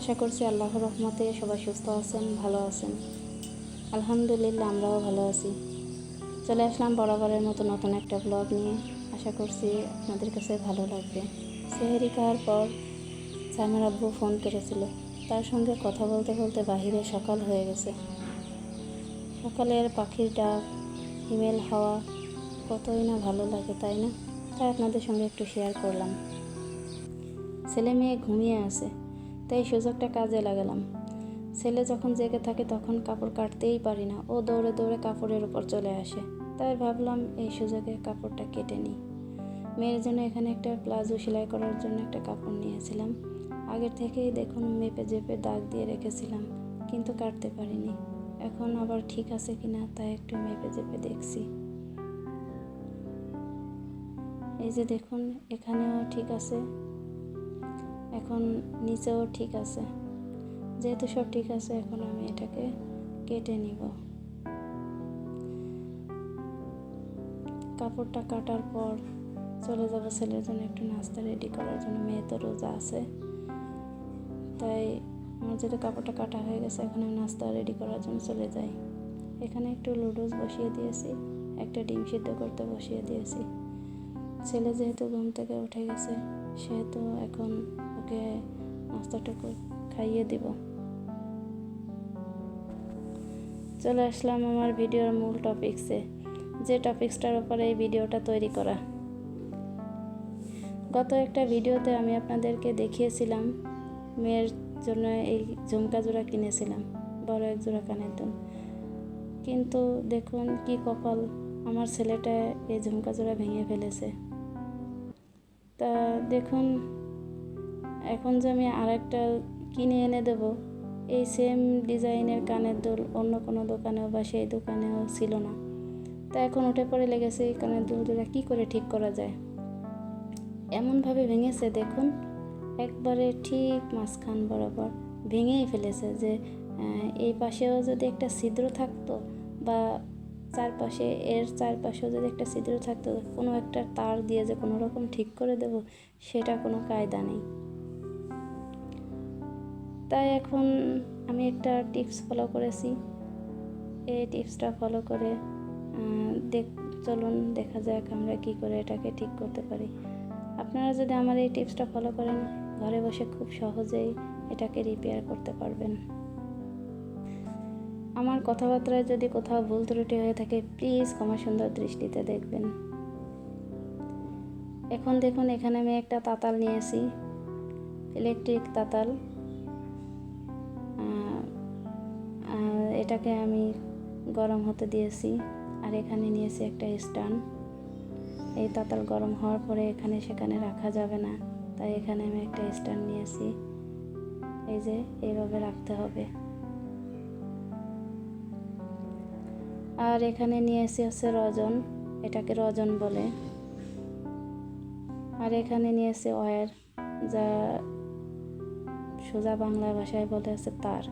আশা করছি আল্লাহর রহমতে সবাই সুস্থ আছেন, ভালো আছেন। আলহামদুলিল্লাহ, আমরাও ভালো আছি। চলে আসলাম বরাবরের মতো নতুন একটা ব্লগ নিয়ে। আশা করছি আপনাদের কাছে ভালো লাগবে। সেহেরি খাওয়ার পর সাইমার আব্বু ফোন করেছিল তার সঙ্গে কথা বলতে বলতে বাহিরে সকাল হয়ে গেছে। সকালের পাখির ডাক হিমেল হাওয়া, কতই না ভালো লাগে, তাই না? তাই আপনাদের সঙ্গে একটু শেয়ার করলাম। ছেলে মেয়ে ঘুমিয়ে আছে। তাই সুযোগটা কাজে লাগালাম। ছেলে যখন জেগে থাকে তখন কাপড় কাটতেই পারি না। ও দৌড়ে দৌড়ে কাপড়ের উপর চলে আসে। তাই ভাবলাম এই সুযোগে কাপড়টা কেটে নিই। মেয়ের জন্য এখানে একটা প্লাজো সেলাই করার জন্য একটা কাপড় নিয়েছিলাম। আগের থেকেই দেখুন মেপে জেপে দাগ দিয়ে রেখেছিলাম, কিন্তু কাটতে পারিনি। এখন আবার ঠিক আছে কিনা তাই একটু মেপে জেপে দেখছি। এই যে দেখুন, এখানেও ঠিক আছে। এখন নিচেও ঠিক আছে। যেহেতু সব ঠিক আছে, এখন আমি এটাকে কেটে নিব। কাপড়টা কাটার পর চলে যাব ছেলের জন্য একটু নাস্তা রেডি করার জন্য। মেয়ে তো রোজা আছে। তাই আমার যেহেতু কাপড়টা কাটা হয়ে গেছে, এখন আমি নাস্তা রেডি করার জন্য চলে যাই। এখানে একটু লুডুস বসিয়ে দিয়েছি, একটা ডিম সিদ্ধ করতে বসিয়ে দিয়েছি। ছেলে যেহেতু ঘুম থেকে উঠে গেছে, সেহেতু এখন ওকে নাস্তাটুকু খাইয়ে দিব। চলে আসলাম আমার ভিডিওর মূল টপিকসে, যে টপিক্সটার উপরে এই ভিডিওটা তৈরি করা। গত একটা ভিডিওতে আমি আপনাদেরকে দেখিয়েছিলাম, মেয়ের জন্য এই ঝুমকা জোড়া কিনেছিলাম, বড় এক জোড়া কানের দুল। কিন্তু দেখুন কি কপাল, আমার ছেলেটা এই ঝুমকা জোড়া ভেঙে ফেলেছে। তা দেখুন এখন যে আমি আরেকটা কিনে এনে দেব, এই সেম ডিজাইনের কানের দুল অন্য কোনো দোকানেও বা সেই দোকানেও ছিল না। তা এখন উঠে পড়ে লেগেছে এই কানের দুল দুটা কী করে ঠিক করা যায়? এমনভাবে ভেঙেছে দেখুন, একবারে ঠিক মাঝখান বরাবর ভেঙেই ফেলেছে যে এই পাশেও যদি একটা ছিদ্র থাকতো বা চারপাশে, এর চারপাশেও যদি একটা ছিদ্র থাকতো, কোনো একটা তার দিয়ে যে কোনো রকম ঠিক করে দেব, সেটা কোনো কায়দা নেই। তাই এখন আমি একটা টিপস ফলো করেছি। এই টিপসটা ফলো করে দেখ, চলুন দেখা যাক আমরা কি করে এটাকে ঠিক করতে পারি। আপনারা যদি আমার এই টিপসটা ফলো করেন, ঘরে বসে খুব সহজেই এটাকে রিপেয়ার করতে পারবেন। আমার কথাবার্তায় যদি কোথাও ভুল ত্রুটি হয়ে থাকে প্লিজ ক্ষমা সুন্দর দৃষ্টিতে দেখবেন। এখন দেখুন, এখানে আমি একটা তাতাল নিয়েছি ইলেকট্রিক তাতাল। এটাকে আমি গরম হতে দিয়েছি। আর এখানে নিয়েছি একটা স্ট্যান্ড এই তাতাল গরম হওয়ার পরে এখানে সেখানে রাখা যাবে না। তাই এখানে আমি একটা স্ট্যান্ড নিয়েছি। এই যে, এইভাবে রাখতে হবে। আর এখানে নিয়েছি হচ্ছে রজন। এটাকে রজন বলে। আর এখানে নিয়েছি ওয়ার, যা সোজা বাংলা ভাষায় বলে আছে তার।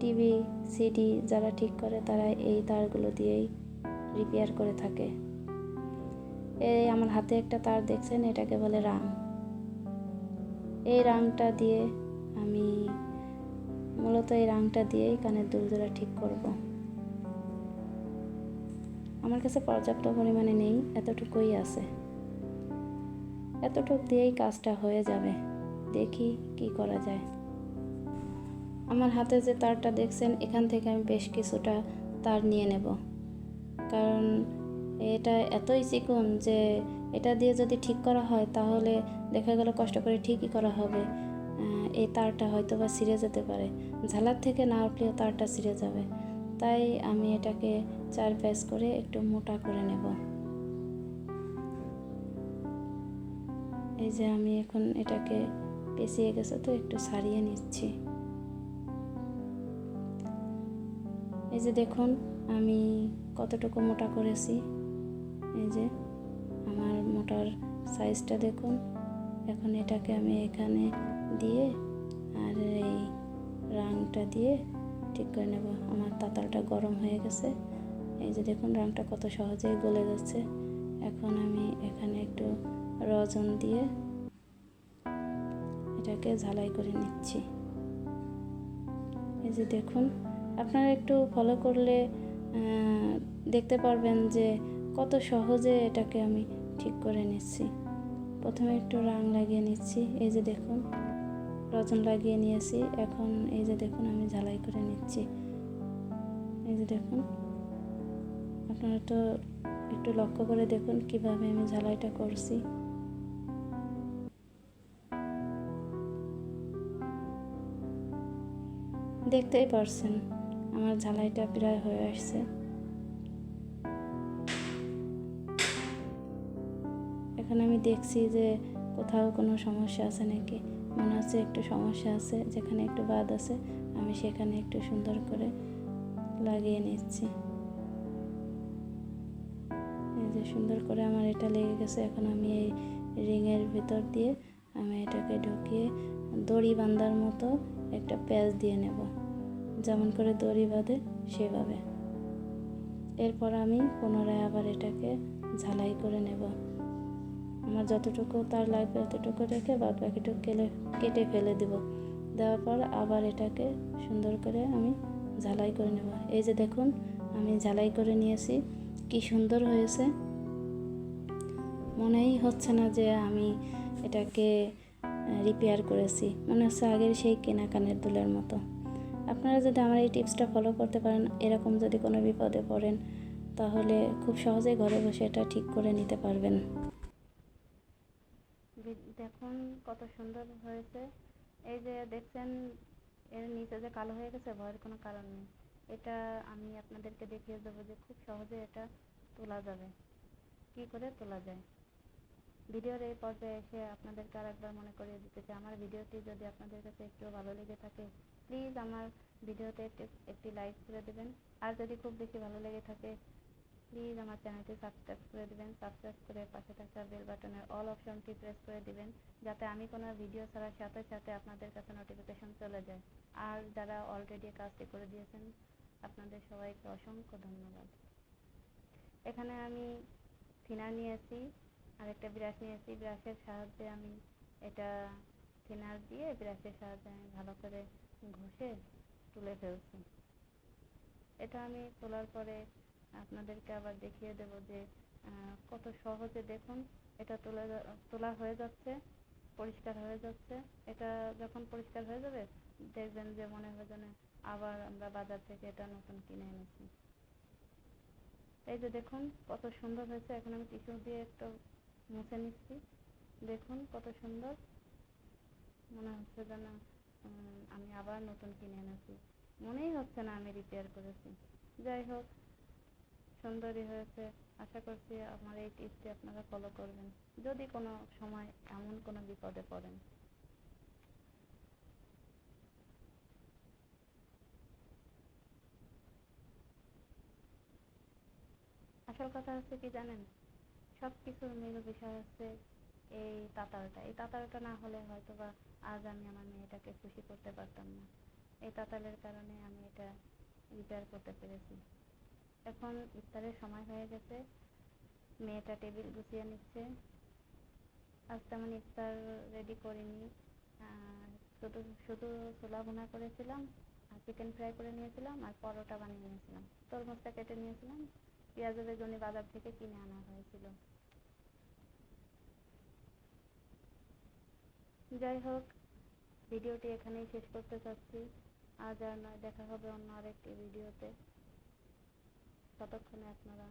টিভি, সিডি যারা ঠিক করে তারা এই তারগুলো দিয়েই রিপেয়ার করে থাকে। এই আমার হাতে একটা তার দেখছেন, এটাকে বলে রাং এই রাংটা দিয়ে আমি মূলত এই রাংটা দিয়েই কানের দুল জোড়া ঠিক করব। আমার কাছে পর্যাপ্ত পরিমাণে নেই, এতটুকুই আছে। এতটুক দিয়েই কাজটা হয়ে যাবে। দেখি কি করা যায়। আমার হাতে যে তারটা দেখছেন, এখান থেকে আমি বেশ কিছুটা তার নিয়ে নেব। কারণ এটা এতই চিকন যে এটা দিয়ে যদি ঠিক করা হয়, তাহলে দেখা গেল কষ্ট করে ঠিকই করা হবে। এই তারটা হয়তো বা ছিঁড়ে যেতে পারে। ঝালার থেকে না উঠলেও তারটা ছিঁড়ে যাবে। তাই আমি এটাকে চার প্যাচ করে একটু মোটা করে নেব। এই যে আমি এখন এটাকে পেঁচিয়ে গেছে তো, একটু সারিয়ে নিচ্ছি। এই যে দেখুন, আমি কতটুকু মোটা করেছি। এই যে আমার মোটার সাইজটা দেখুন। এখন এটাকে আমি এখানে দিয়ে আর এই রাংটা দিয়ে ঠিক করে নেব। আমার তাতালটা গরম হয়ে গেছে। এই যে দেখুন, রাংটা কত সহজেই গলে যাচ্ছে এখন আমি এখানে একটু রজন দিয়ে এটাকে ঝালাই করে নিচ্ছি। এই যে দেখুন, আপনারা একটু ফলো করলে দেখতে পারবেন যে কত সহজে এটাকে আমি ঠিক করে নিচ্ছি। প্রথমে একটু রাং লাগিয়ে নিচ্ছি, এই যে দেখুন, রজন লাগিয়ে নিয়েছি, এখন এই যে দেখুন, আমি ঝালাই করে নিচ্ছি। এই যে দেখুন, আপনারা তো একটু লক্ষ্য করে দেখুন কীভাবে আমি ঝালাইটা করছি। দেখতেই পারছেন, আমার ঝালাইটা প্রায় হয়ে আসছে। এখন আমি দেখছি যে কোথাও কোনো সমস্যা আছে নাকি। মনে হচ্ছে একটু সমস্যা আছে, যেখানে একটু বাদ আছে, আমি সেখানে একটু সুন্দর করে লাগিয়ে নিচ্ছি। এই যে সুন্দর করে আমার এটা লেগে গেছে, এখন আমি এই রিংয়ের ভিতর দিয়ে আমি এটাকে ঢুকিয়ে দড়ি বান্ধার মতো একটা প্যাচ দিয়ে নেব। যেমন করে দড়ি বাঁধে, সেভাবে। এরপর আমি পুনরায় আবার এটাকে ঝালাই করে নেব। আমার যতটুকু তার লাগবে ততটুকু রেখে বাদ বাকিটুকু কেলে কেটে ফেলে দেব। দেওয়ার পর আবার এটাকে সুন্দর করে আমি ঝালাই করে নেব। এই যে দেখুন, আমি ঝালাই করে নিয়েছি। কি সুন্দর হয়েছে। মনেই হচ্ছে না যে আমি এটাকে রিপেয়ার করেছি। মনে হচ্ছে আগের সেই কেনা কানের দুলের মতো। আপনারা যদি আমার এই টিপসটা ফলো করতে পারেন, এরকম যদি কোনো বিপদে পড়েন, তাহলে খুব সহজেই ঘরে বসে এটা ঠিক করে নিতে পারবেন। দেখুন কত সুন্দর হয়েছে। এই যে দেখছেন, এর নিচে যে কালো হয়ে গেছে, ভয়ের কোনো কারণ নেই। এটা আমি আপনাদেরকে দেখিয়ে দেবো যে খুব সহজে এটা তোলা যাবে। কি করে তোলা যায়? ভিডিওর এই পর্যায়ে এসে আপনাদেরকে আর একবার মনে করিয়ে দিতে চাই, আমার ভিডিওটি যদি আপনাদের কাছে একটু ভালো লেগে থাকে প্লিজ আমার ভিডিওতে একটি লাইক করে দেবেন। আর যদি খুব বেশি ভালো লেগে থাকে প্লিজ আমার চ্যানেলটি সাবস্ক্রাইব করে দেবেন। সাবস্ক্রাইব করে পাশে থাকা বেল বাটনের অল অপশনটি প্রেস করে দিবেন, যাতে আমি কোনো ভিডিও ছাড়ার সাথে সাথে আপনাদের কাছে নোটিফিকেশন চলে যায়। আর যারা অলরেডি কাজটি করে দিয়েছেন, আপনাদের সবাইকে অসংখ্য ধন্যবাদ। এখানে আমি থিনার নিয়েছি আর একটা ব্রাশ নিয়েছি ব্রাশের সাহায্যে আমি এটা থিনার দিয়ে ব্রাশের সাহায্যে আমি ভালো করে ঘষে তুলে ফেলছি। এটা আমি তোলার পরে আপনাদেরকে আবার দেখিয়ে দেব যে কত সহজে দেখুন, এটা তোলা তোলা হয়ে যাচ্ছে, পরিষ্কার হয়ে যাচ্ছে। এটা যখন পরিষ্কার হয়ে যাবে, দেখবেন যে মনে হবে যেন আবার আমরা বাজার থেকে এটা নতুন কিনে এনেছি। এই যে দেখুন, কত সুন্দর হয়েছে। এখন আমি টিস্যু দিয়ে একটু মুছে নিচ্ছি। দেখুন কত সুন্দর। মনে হচ্ছে যেন আমি আবার নতুন কিনে এনেছি। মনেই হচ্ছে না আমি রিপেয়ার করেছি। যাই হোক, সুন্দরই হয়েছে। আশা করছি আমার এই টিপসটি আপনারা ফলো করবেন। যদি কোনো সময় এমন কোনো বিপদে পড়েন। আসল কথা হচ্ছে কি জানেন? সব কিছুর মূল বিষয় হচ্ছে এই তাতালটা এই তাতালটা না হলে হয়তো বা আজ আমি আমার মেয়েটাকে খুশি করতে পারতাম না। এই তাতালের কারণে আমি এটা রিপেয়ার করতে পেরেছি। এখন ইফতারের সময় হয়ে গেছে। মেয়েটা টেবিল গুছিয়ে নিচ্ছে। আজ তেমন ইফতার রেডি করিনি। শুধু শুধু ছোলা ভুনা করেছিলাম, আর চিকেন ফ্রাই করে নিয়েছিলাম, আর পরোটা বানিয়ে নিয়েছিলাম। তরমুজটা কেটে নিয়েছিলাম। পেঁয়াজ বেগুনি বাজার থেকে কিনে আনা হয়েছিল। যাই হোক, ভিডিওটি এখানেই শেষ করতে চাচ্ছি। আজ আর নয়, দেখা হবে অন্য আরেকটি ভিডিওতে। ততক্ষণে আপনারা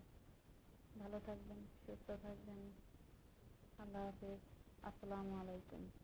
ভালো থাকবেন, সুস্থ থাকবেন। আল্লাহ হাফেজ। আসসালামু আলাইকুম।